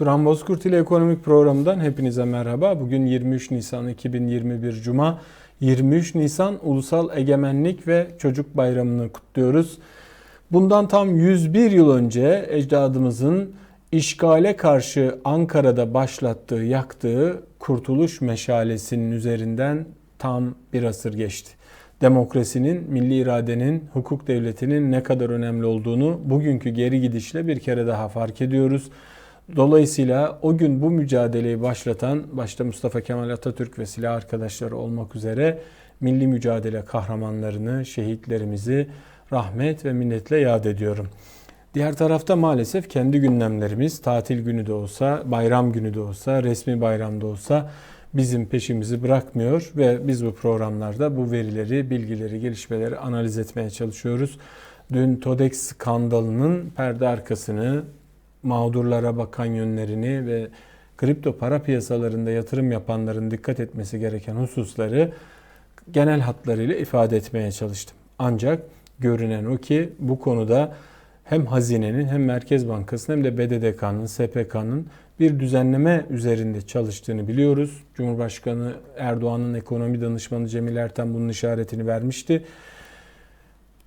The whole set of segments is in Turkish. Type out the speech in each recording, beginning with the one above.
Turan Bozkurt ile Ekonomik Programı'ndan hepinize merhaba. Bugün 23 Nisan 2021 Cuma. 23 Nisan Ulusal Egemenlik ve Çocuk Bayramı'nı kutluyoruz. Bundan tam 101 yıl önce ecdadımızın işgale karşı Ankara'da başlattığı, yaktığı Kurtuluş Meşalesi'nin üzerinden tam bir asır geçti. Demokrasinin, milli iradenin, hukuk devletinin ne kadar önemli olduğunu bugünkü geri gidişle bir kere daha fark ediyoruz. Dolayısıyla o gün bu mücadeleyi başlatan başta Mustafa Kemal Atatürk ve silah arkadaşları olmak üzere milli mücadele kahramanlarını, şehitlerimizi rahmet ve minnetle yad ediyorum. Diğer tarafta maalesef kendi gündemlerimiz tatil günü de olsa, bayram günü de olsa, resmi bayramda olsa bizim peşimizi bırakmıyor ve biz bu programlarda bu verileri, bilgileri, gelişmeleri analiz etmeye çalışıyoruz. Dün TODEX skandalının perde arkasını, mağdurlara bakan yönlerini ve kripto para piyasalarında yatırım yapanların dikkat etmesi gereken hususları genel hatlarıyla ifade etmeye çalıştım. Ancak görünen o ki bu konuda hem hazinenin hem Merkez Bankası'nın hem de BDDK'nın, SPK'nın bir düzenleme üzerinde çalıştığını biliyoruz. Cumhurbaşkanı Erdoğan'ın ekonomi danışmanı Cemil Erten bunun işaretini vermişti.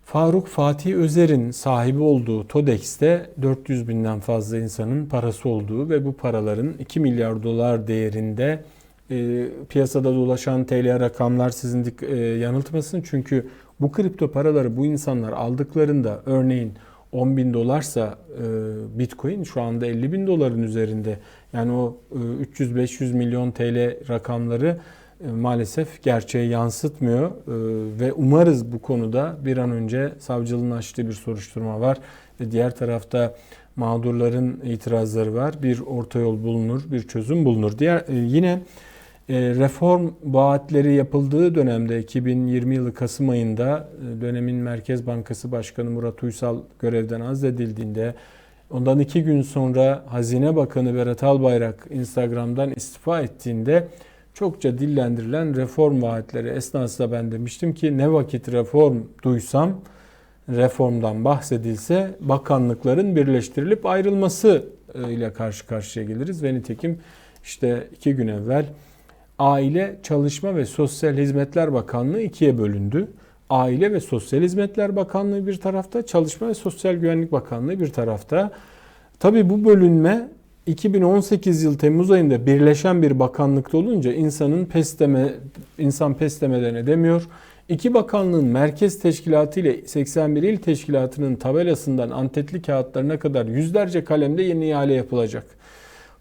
Faruk Fatih Özer'in sahibi olduğu TODEX'te 400 binden fazla insanın parası olduğu ve bu paraların 2 milyar dolar değerinde e, piyasada dolaşan TL rakamlar sizin e, yanıltmasın. Çünkü bu kripto paraları bu insanlar aldıklarında örneğin 10 bin dolarsa e, Bitcoin şu anda 50 bin doların üzerinde. Yani o e, 300-500 milyon TL rakamları maalesef gerçeği yansıtmıyor e, ve umarız bu konuda bir an önce savcılığın açtığı bir soruşturma var ve diğer tarafta mağdurların itirazları var. Bir orta yol bulunur, bir çözüm bulunur. Diğer e, yine reform vaatleri yapıldığı dönemde 2020 yılı Kasım ayında dönemin Merkez Bankası Başkanı Murat Uysal görevden azledildiğinde ondan iki gün sonra Hazine Bakanı Berat Albayrak Instagram'dan istifa ettiğinde çokça dillendirilen reform vaatleri esnasında ben demiştim ki ne vakit reform duysam reformdan bahsedilse bakanlıkların birleştirilip ayrılması ile karşı karşıya geliriz ve nitekim işte iki gün evvel Aile, Çalışma ve Sosyal Hizmetler Bakanlığı ikiye bölündü. Aile ve Sosyal Hizmetler Bakanlığı bir tarafta, Çalışma ve Sosyal Güvenlik Bakanlığı bir tarafta. Tabii bu bölünme 2018 yıl Temmuz ayında birleşen bir bakanlıkta olunca insanın pes deme, insan pes demeden edemiyor. İki bakanlığın merkez teşkilatı ile 81 il teşkilatının tabelasından antetli kağıtlarına kadar yüzlerce kalemde yeni ihale yapılacak.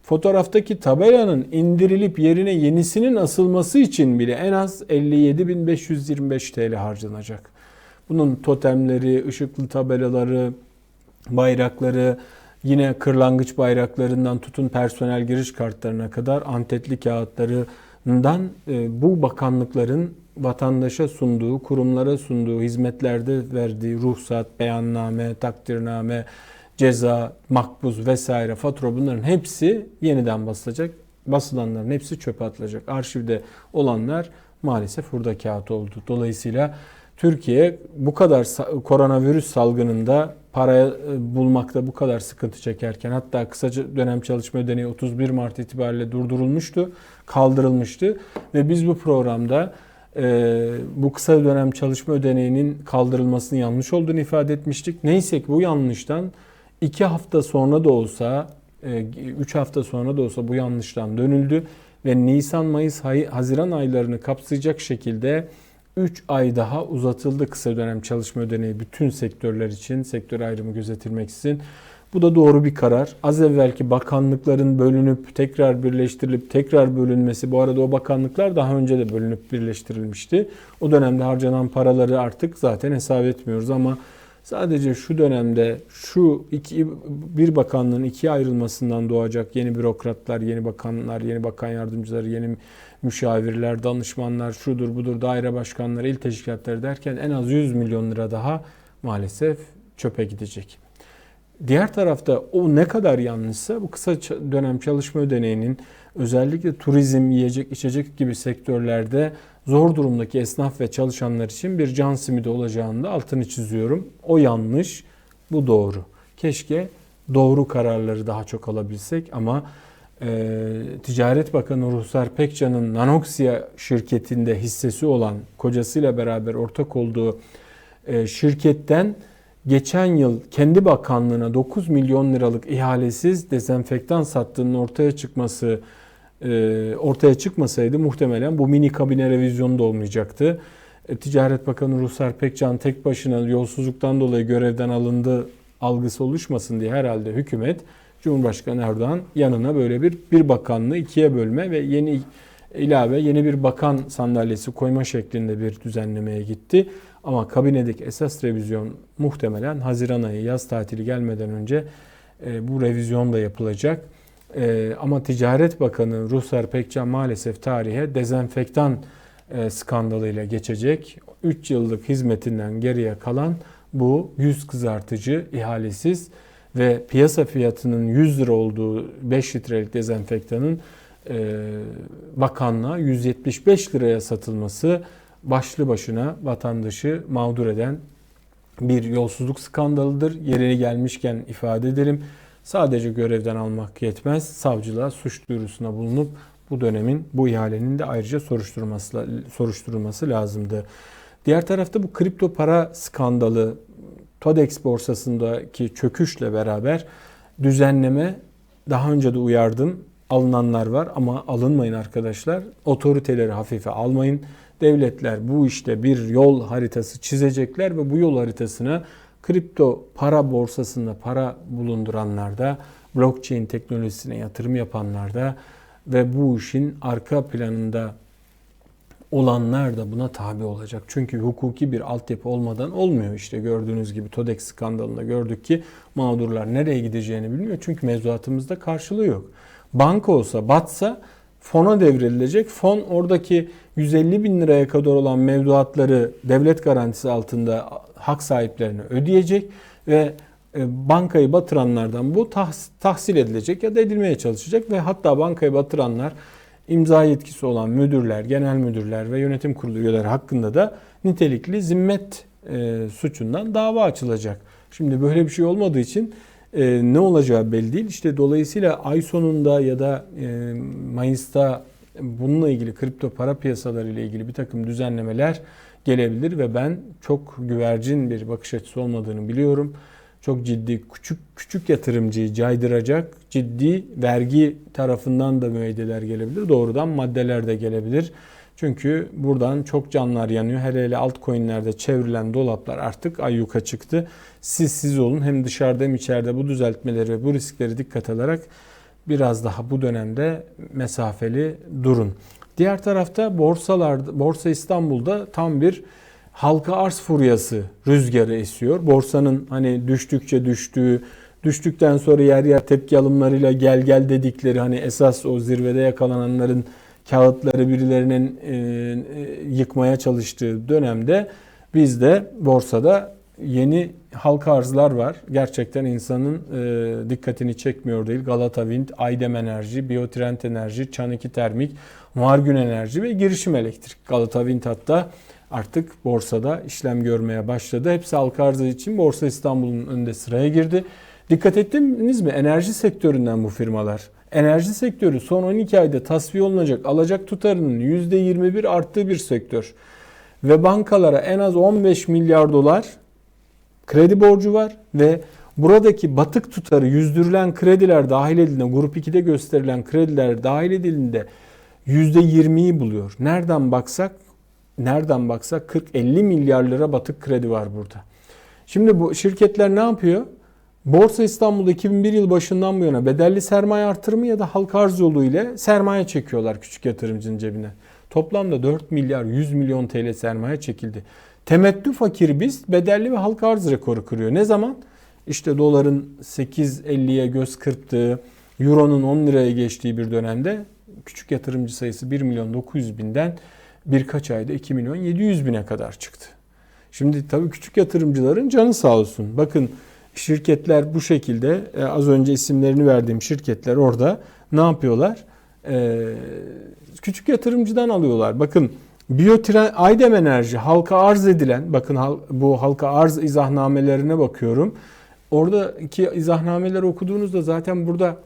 Fotoğraftaki tabelanın indirilip yerine yenisinin asılması için bile en az 57.525 TL harcanacak. Bunun totemleri, ışıklı tabelaları, bayrakları, Yine kırlangıç bayraklarından tutun personel giriş kartlarına kadar antetli kağıtlarından e, bu bakanlıkların vatandaşa sunduğu, kurumlara sunduğu hizmetlerde verdiği ruhsat, beyanname, takdirname, ceza, makbuz vesaire fatura bunların hepsi yeniden basılacak. Basılanların hepsi çöpe atılacak. Arşivde olanlar maalesef hurda kağıt oldu. Dolayısıyla Türkiye bu kadar koronavirüs salgınında para e, bulmakta bu kadar sıkıntı çekerken hatta kısa dönem çalışma ödeneği 31 Mart itibariyle durdurulmuştu, kaldırılmıştı ve biz bu programda e, bu kısa dönem çalışma ödeneğinin kaldırılmasının yanlış olduğunu ifade etmiştik. Neyse ki bu yanlıştan 2 hafta sonra da olsa, 3 e, hafta sonra da olsa bu yanlıştan dönüldü ve Nisan, Mayıs, Haziran aylarını kapsayacak şekilde 3 ay daha uzatıldı kısa dönem çalışma ödeneği bütün sektörler için, sektör ayrımı gözetilmeksizin. Bu da doğru bir karar. Az evvelki bakanlıkların bölünüp tekrar birleştirilip tekrar bölünmesi, bu arada o bakanlıklar daha önce de bölünüp birleştirilmişti. O dönemde harcanan paraları artık zaten hesap etmiyoruz ama sadece şu dönemde şu iki, bir bakanlığın ikiye ayrılmasından doğacak yeni bürokratlar, yeni bakanlar, yeni bakan yardımcıları, yeni müşavirler, danışmanlar, şudur budur, daire başkanları, il teşkilatları derken en az 100 milyon lira daha maalesef çöpe gidecek. Diğer tarafta o ne kadar yanlışsa bu kısa dönem çalışma ödeneğinin özellikle turizm, yiyecek, içecek gibi sektörlerde zor durumdaki esnaf ve çalışanlar için bir can simidi olacağını da altını çiziyorum. O yanlış, bu doğru. Keşke doğru kararları daha çok alabilsek ama Ticaret Bakanı Ruhsar Pekcan'ın Nanoxia şirketinde hissesi olan kocasıyla beraber ortak olduğu e, şirketten geçen yıl kendi bakanlığına 9 milyon liralık ihalesiz dezenfektan sattığının ortaya çıkması e, ortaya çıkmasaydı muhtemelen bu mini kabine revizyonu da olmayacaktı. E, Ticaret Bakanı Ruhsar Pekcan tek başına yolsuzluktan dolayı görevden alındı algısı oluşmasın diye herhalde hükümet Cumhurbaşkanı Erdoğan yanına böyle bir bir bakanlığı ikiye bölme ve yeni ilave yeni bir bakan sandalyesi koyma şeklinde bir düzenlemeye gitti. Ama kabinedeki esas revizyon muhtemelen Haziran ayı yaz tatili gelmeden önce e, bu revizyon da yapılacak. E, ama Ticaret Bakanı Ruhsar Pekcan maalesef tarihe dezenfektan e, skandalıyla geçecek. 3 yıllık hizmetinden geriye kalan bu yüz kızartıcı ihalesiz ve piyasa fiyatının 100 lira olduğu 5 litrelik dezenfektanın e, bakanlığa 175 liraya satılması başlı başına vatandaşı mağdur eden bir yolsuzluk skandalıdır. Yeri gelmişken ifade edelim. Sadece görevden almak yetmez. Savcılığa suç duyurusuna bulunup bu dönemin bu ihalenin de ayrıca soruşturulması, soruşturulması lazımdı. Diğer tarafta bu kripto para skandalı TODEX borsasındaki çöküşle beraber düzenleme daha önce de uyardım alınanlar var ama alınmayın arkadaşlar. Otoriteleri hafife almayın. Devletler bu işte bir yol haritası çizecekler ve bu yol haritasına kripto para borsasında para bulunduranlarda, blockchain teknolojisine yatırım yapanlarda ve bu işin arka planında olanlar da buna tabi olacak. Çünkü hukuki bir altyapı olmadan olmuyor. İşte gördüğünüz gibi TODEX skandalında gördük ki mağdurlar nereye gideceğini bilmiyor. Çünkü mevzuatımızda karşılığı yok. Banka olsa batsa fona devrilecek. Fon oradaki 150 bin liraya kadar olan mevduatları devlet garantisi altında hak sahiplerine ödeyecek ve e, bankayı batıranlardan bu tahsil edilecek ya da edilmeye çalışacak ve hatta bankayı batıranlar imza yetkisi olan müdürler, genel müdürler ve yönetim kurulu üyeleri hakkında da nitelikli zimmet e, suçundan dava açılacak. Şimdi böyle bir şey olmadığı için e, ne olacağı belli değil. İşte dolayısıyla ay sonunda ya da e, Mayıs'ta bununla ilgili kripto para piyasaları ile ilgili bir takım düzenlemeler gelebilir ve ben çok güvercin bir bakış açısı olmadığını biliyorum. Çok ciddi küçük küçük yatırımcıyı caydıracak ciddi vergi tarafından da müeyyideler gelebilir. Doğrudan maddeler de gelebilir. Çünkü buradan çok canlar yanıyor. Hele hele altcoin'lerde çevrilen dolaplar artık ayyuka çıktı. Siz siz olun hem dışarıda hem içeride bu düzeltmeleri ve bu riskleri dikkat alarak biraz daha bu dönemde mesafeli durun. Diğer tarafta borsalar, Borsa İstanbul'da tam bir halka arz furyası rüzgarı esiyor. Borsanın hani düştükçe düştüğü, düştükten sonra yer yer tepki alımlarıyla gel gel dedikleri hani esas o zirvede yakalananların kağıtları birilerinin e, e, yıkmaya çalıştığı dönemde bizde borsada yeni halka arzlar var. Gerçekten insanın e, dikkatini çekmiyor değil. Galata Wind, Aydem Enerji, Biotrend Enerji, Çan2 Termik, Margün Enerji ve Girişim Elektrik. Galata Wind hatta artık borsada işlem görmeye başladı. Hepsi halka arzı için Borsa İstanbul'un önünde sıraya girdi. Dikkat ettiniz mi? Enerji sektöründen bu firmalar. Enerji sektörü son 12 ayda tasfiye olunacak alacak tutarının %21 arttığı bir sektör. Ve bankalara en az 15 milyar dolar kredi borcu var ve buradaki batık tutarı yüzdürülen krediler dahil edildiğinde, grup 2'de gösterilen krediler dahil edildiğinde %20'yi buluyor. Nereden baksak nereden baksak 40-50 milyar lira batık kredi var burada. Şimdi bu şirketler ne yapıyor? Borsa İstanbul'da 2001 yıl başından bu yana bedelli sermaye artırımı ya da halka arz yolu ile sermaye çekiyorlar küçük yatırımcının cebine. Toplamda 4 milyar 100 milyon TL sermaye çekildi. Temettü fakiri biz bedelli ve halka arz rekoru kırıyor. Ne zaman? İşte doların 8.50'ye göz kırptığı, euronun 10 liraya geçtiği bir dönemde küçük yatırımcı sayısı 1 milyon 900 binden birkaç ayda 2 milyon 700 bine kadar çıktı. Şimdi tabii küçük yatırımcıların canı sağ olsun. Bakın şirketler bu şekilde e, az önce isimlerini verdiğim şirketler orada ne yapıyorlar? E, küçük yatırımcıdan alıyorlar. Bakın Biyotren, Aydem Enerji halka arz edilen, bakın bu halka arz izahnamelerine bakıyorum. oradaki izahnameleri okuduğunuzda zaten burada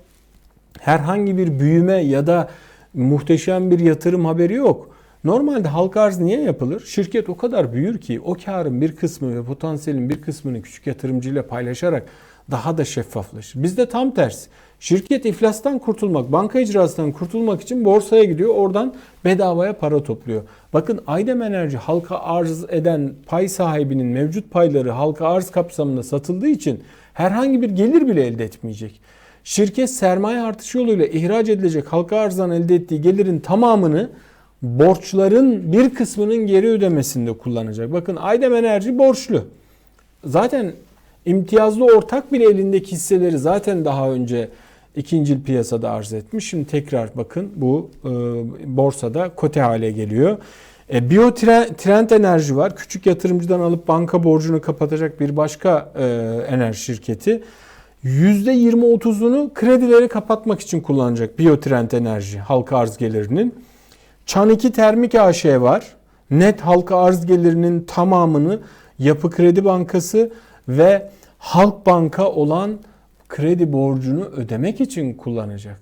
herhangi bir büyüme ya da muhteşem bir yatırım haberi yok. Normalde halka arz niye yapılır? Şirket o kadar büyür ki o karın bir kısmı ve potansiyelin bir kısmını küçük yatırımcıyla paylaşarak daha da şeffaflaşır. Bizde tam tersi. Şirket iflastan kurtulmak, banka icrasından kurtulmak için borsaya gidiyor. Oradan bedavaya para topluyor. Bakın Aydem Enerji halka arz eden pay sahibinin mevcut payları halka arz kapsamında satıldığı için herhangi bir gelir bile elde etmeyecek. Şirket sermaye artışı yoluyla ihraç edilecek halka arzdan elde ettiği gelirin tamamını borçların bir kısmının geri ödemesinde kullanacak. Bakın Aydem Enerji borçlu. Zaten imtiyazlı ortak bile elindeki hisseleri zaten daha önce ikinci piyasada arz etmiş. Şimdi tekrar bakın bu e, borsada kote hale geliyor. E, Bio Trend Enerji var. Küçük yatırımcıdan alıp banka borcunu kapatacak bir başka e, enerji şirketi. %20-30'unu kredileri kapatmak için kullanacak Biotrend Enerji halka arz gelirinin. Çan 2 Termik AŞ var. Net halka arz gelirinin tamamını Yapı Kredi Bankası ve Halk Banka olan kredi borcunu ödemek için kullanacak.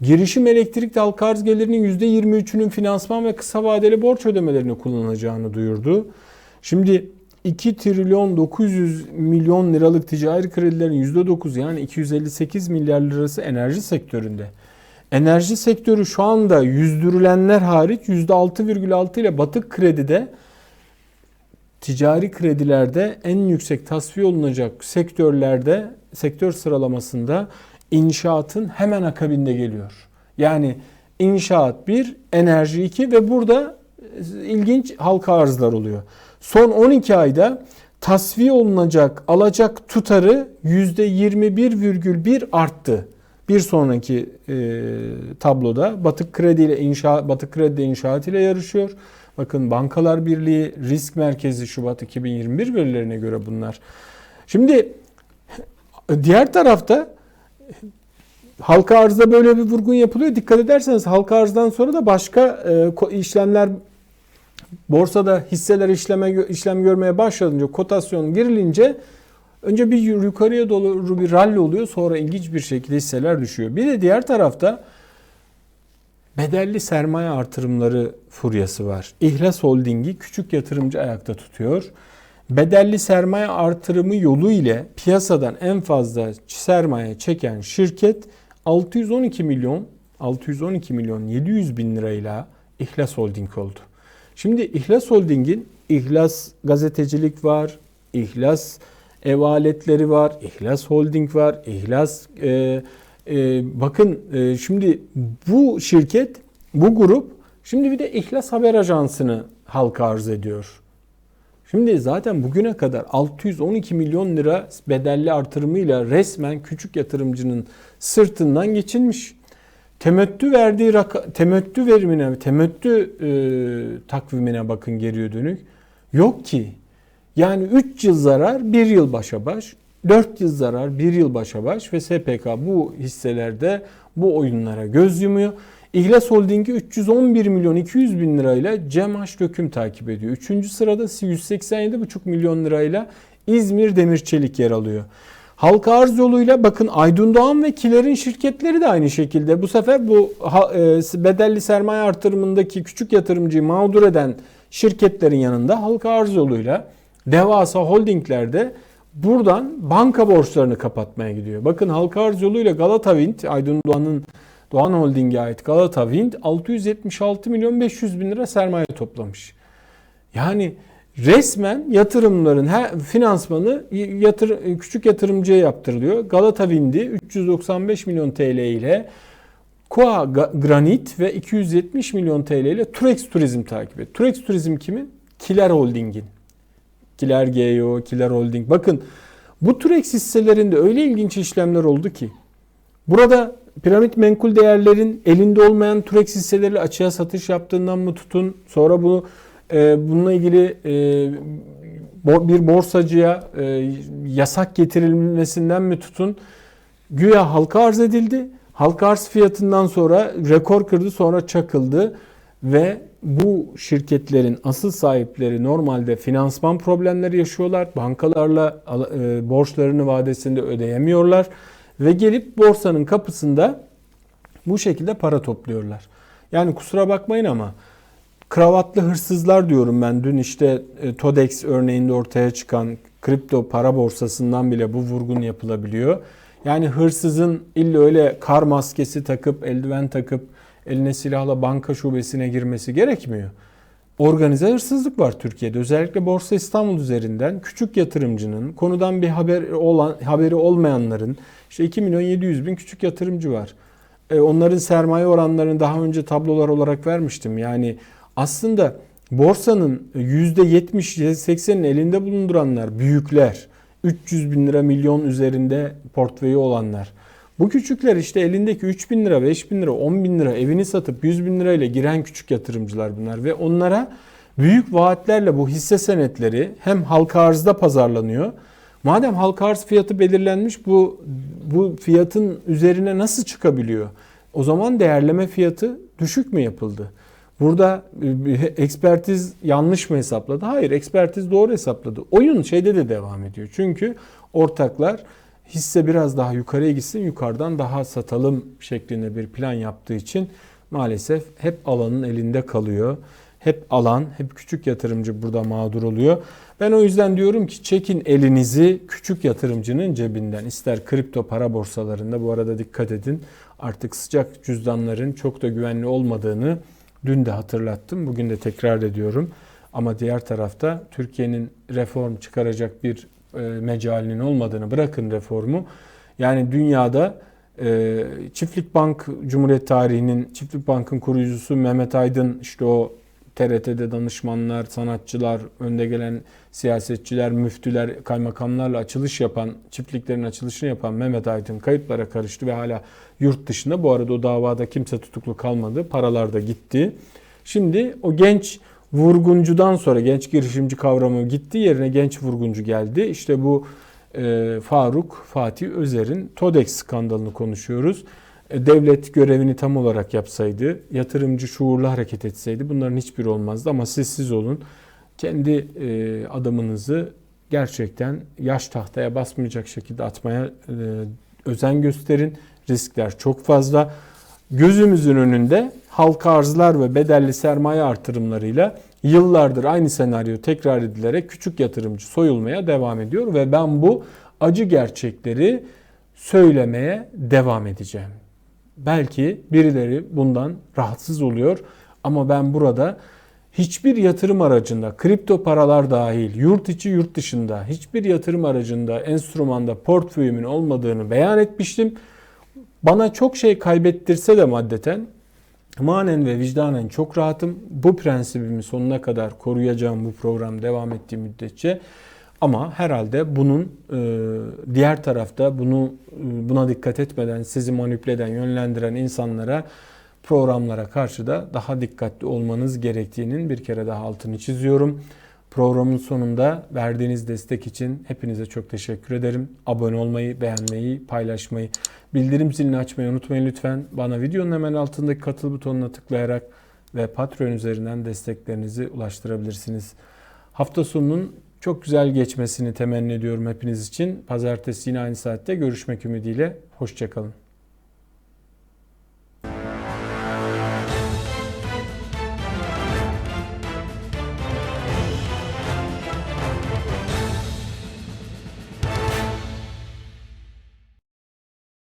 Girişim elektrik halka arz gelirinin %23'ünün finansman ve kısa vadeli borç ödemelerini kullanacağını duyurdu. Şimdi 2 trilyon 900 milyon liralık ticari kredilerin %9 yani 258 milyar lirası enerji sektöründe. Enerji sektörü şu anda yüzdürülenler hariç %6,6 ile batık kredide ticari kredilerde en yüksek tasfiye olunacak sektörlerde sektör sıralamasında inşaatın hemen akabinde geliyor. Yani inşaat 1, enerji 2 ve burada ilginç halka arzlar oluyor. Son 12 ayda tasfiye olunacak alacak tutarı %21,1 arttı. Bir sonraki e, tabloda Batık Kredi ile inşaat Batık Kredi inşaat ile yarışıyor. Bakın Bankalar Birliği Risk Merkezi Şubat 2021 verilerine göre bunlar. Şimdi diğer tarafta halka arzda böyle bir vurgun yapılıyor. Dikkat ederseniz halka arzdan sonra da başka e, işlemler borsada hisseler işleme işlem görmeye başladınca kotasyon girilince önce bir yukarıya doğru bir rally oluyor sonra ilginç bir şekilde hisseler düşüyor. Bir de diğer tarafta bedelli sermaye artırımları furyası var. İhlas Holding'i küçük yatırımcı ayakta tutuyor. Bedelli sermaye artırımı yolu ile piyasadan en fazla sermaye çeken şirket 612 milyon 612 milyon 700 bin lirayla İhlas Holding oldu. Şimdi İhlas Holding'in İhlas gazetecilik var, İhlas ev aletleri var, İhlas Holding var, İhlas e, e, bakın e, şimdi bu şirket, bu grup şimdi bir de İhlas Haber Ajansı'nı halka arz ediyor. Şimdi zaten bugüne kadar 612 milyon lira bedelli artırımıyla resmen küçük yatırımcının sırtından geçilmiş temettü verdiği raka, temettü verimine, temettü e, takvimine bakın geriye dönük. Yok ki. Yani 3 yıl zarar, 1 yıl başa baş, 4 yıl zarar, 1 yıl başa baş ve SPK bu hisselerde bu oyunlara göz yumuyor. İhlas Holding'i 311 milyon 200 bin lirayla Cem Döküm takip ediyor. Üçüncü sırada 187,5 milyon lirayla İzmir Demir Çelik yer alıyor. Halka arz yoluyla bakın Aydın Doğan ve Kiler'in şirketleri de aynı şekilde. Bu sefer bu e, bedelli sermaye artırımındaki küçük yatırımcıyı mağdur eden şirketlerin yanında halka arz yoluyla devasa holdinglerde buradan banka borçlarını kapatmaya gidiyor. Bakın halka arz yoluyla Galata Wind, Aydın Doğan'ın Doğan Holding'e ait Galata Wind 676 milyon 500 bin lira sermaye toplamış. Yani resmen yatırımların her finansmanı yatır, küçük yatırımcıya yaptırılıyor. Galata Wind'i 395 milyon TL ile Koa Granit ve 270 milyon TL ile Turex Turizm takip ediyor. Turex Turizm kimin? Kiler Holding'in. Kiler GEO, Kiler Holding. Bakın bu Turex hisselerinde öyle ilginç işlemler oldu ki burada piramit menkul değerlerin elinde olmayan Turex hisseleri açığa satış yaptığından mı tutun sonra bunu e, bununla ilgili e, bir borsacıya e, yasak getirilmesinden mi tutun güya halka arz edildi. Halka arz fiyatından sonra rekor kırdı sonra çakıldı ve bu şirketlerin asıl sahipleri normalde finansman problemleri yaşıyorlar. Bankalarla e, borçlarını vadesinde ödeyemiyorlar ve gelip borsanın kapısında bu şekilde para topluyorlar. Yani kusura bakmayın ama kravatlı hırsızlar diyorum ben. Dün işte e, Todex örneğinde ortaya çıkan kripto para borsasından bile bu vurgun yapılabiliyor. Yani hırsızın illa öyle kar maskesi takıp, eldiven takıp eline silahla banka şubesine girmesi gerekmiyor. Organize hırsızlık var Türkiye'de. Özellikle Borsa İstanbul üzerinden küçük yatırımcının, konudan bir haber olan haberi olmayanların işte 2 milyon 700 bin küçük yatırımcı var. E, onların sermaye oranlarını daha önce tablolar olarak vermiştim. Yani aslında borsanın %70-80'in elinde bulunduranlar büyükler. 300 bin lira milyon üzerinde portföyü olanlar. Bu küçükler işte elindeki 3 bin lira, 5 bin lira, 10 bin lira evini satıp 100 bin lirayla giren küçük yatırımcılar bunlar. Ve onlara büyük vaatlerle bu hisse senetleri hem halka arzda pazarlanıyor. Madem halka arz fiyatı belirlenmiş bu, bu fiyatın üzerine nasıl çıkabiliyor? O zaman değerleme fiyatı düşük mü yapıldı? Burada e, ekspertiz yanlış mı hesapladı? Hayır, ekspertiz doğru hesapladı. Oyun şeyde de devam ediyor. Çünkü ortaklar hisse biraz daha yukarıya gitsin, yukarıdan daha satalım şeklinde bir plan yaptığı için maalesef hep alanın elinde kalıyor. Hep alan, hep küçük yatırımcı burada mağdur oluyor. Ben o yüzden diyorum ki çekin elinizi küçük yatırımcının cebinden. İster kripto para borsalarında bu arada dikkat edin. Artık sıcak cüzdanların çok da güvenli olmadığını dün de hatırlattım. Bugün de tekrar ediyorum. Ama diğer tarafta Türkiye'nin reform çıkaracak bir e, mecalinin olmadığını bırakın reformu. Yani dünyada e, Çiftlik Bank Cumhuriyet tarihinin Çiftlik Bank'ın kurucusu Mehmet Aydın işte o TRT'de danışmanlar, sanatçılar, önde gelen siyasetçiler, müftüler, kaymakamlarla açılış yapan, çiftliklerin açılışını yapan Mehmet Aydın kayıplara karıştı ve hala yurt dışında. Bu arada o davada kimse tutuklu kalmadı. Paralar da gitti. Şimdi o genç vurguncudan sonra genç girişimci kavramı gitti. Yerine genç vurguncu geldi. İşte bu e, Faruk Fatih Özer'in TODEX skandalını konuşuyoruz. E, devlet görevini tam olarak yapsaydı, yatırımcı şuurlu hareket etseydi bunların hiçbiri olmazdı. Ama siz siz olun. Kendi e, adımınızı gerçekten yaş tahtaya basmayacak şekilde atmaya e, özen gösterin. Riskler çok fazla. Gözümüzün önünde halka arzlar ve bedelli sermaye artırımlarıyla yıllardır aynı senaryo tekrar edilerek küçük yatırımcı soyulmaya devam ediyor ve ben bu acı gerçekleri söylemeye devam edeceğim. Belki birileri bundan rahatsız oluyor ama ben burada hiçbir yatırım aracında, kripto paralar dahil, yurt içi yurt dışında hiçbir yatırım aracında, enstrümanda portföyümün olmadığını beyan etmiştim. Bana çok şey kaybettirse de maddeten manen ve vicdanen çok rahatım. Bu prensibimi sonuna kadar koruyacağım bu program devam ettiği müddetçe. Ama herhalde bunun e, diğer tarafta bunu e, buna dikkat etmeden sizi manipüle eden, yönlendiren insanlara programlara karşı da daha dikkatli olmanız gerektiğinin bir kere daha altını çiziyorum. Programın sonunda verdiğiniz destek için hepinize çok teşekkür ederim. Abone olmayı, beğenmeyi, paylaşmayı, bildirim zilini açmayı unutmayın lütfen. Bana videonun hemen altındaki katıl butonuna tıklayarak ve Patreon üzerinden desteklerinizi ulaştırabilirsiniz. Hafta sonunun çok güzel geçmesini temenni ediyorum hepiniz için. Pazartesi yine aynı saatte görüşmek ümidiyle. Hoşçakalın.